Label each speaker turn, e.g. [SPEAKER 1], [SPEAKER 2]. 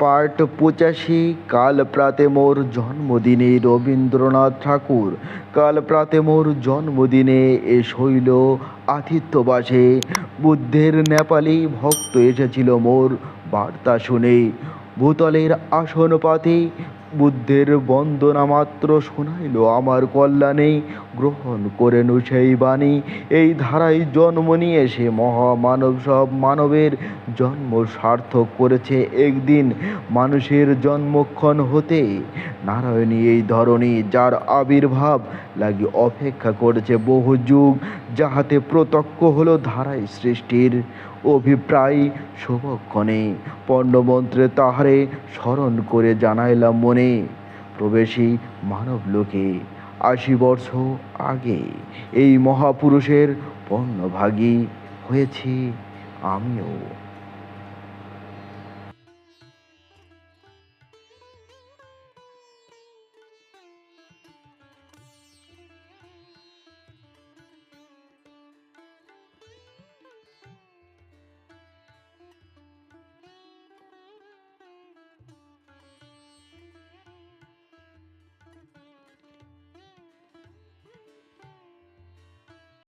[SPEAKER 1] Part পঁচাশি কাল প্রাতে মোর জন্মদিনে রবীন্দ্রনাথ ঠাকুর। কাল প্রাতে মোর জন্মদিনে এ শৈল আতিথ্যবাসে। বুদ্ধের নেপালি ভক্ত এসেছিল মোর বার্তা শুনে। ভূতলের আসন পাতে বুদ্ধের বন্দনা মাত্র শোনাইল আমার কল্যাণে। গ্রহণ করেন সেই বাণী। এই ধারায় জন্ম নিয়ে সে মহামানব সব মানবের জন্ম সার্থক করেছে একদিন। মানুষের জন্মক্ষণ হতে নারায়ণী এই ধরনী যার আবির্ভাব লাগি অপেক্ষা করেছে বহু যুগ, যাহাতে প্রত্যক্ষ হলো ধারায় সৃষ্টির অভিপ্রায় শুভক্ষণে পণ্যমন্ত্রে তাহারে স্মরণ করে জানাইলাম মনে, প্রবেশী মানব লোকে। আশি বর্ষ আগে এই মহাপুরুষের পণ্যভাগী হয়েছি আমিও।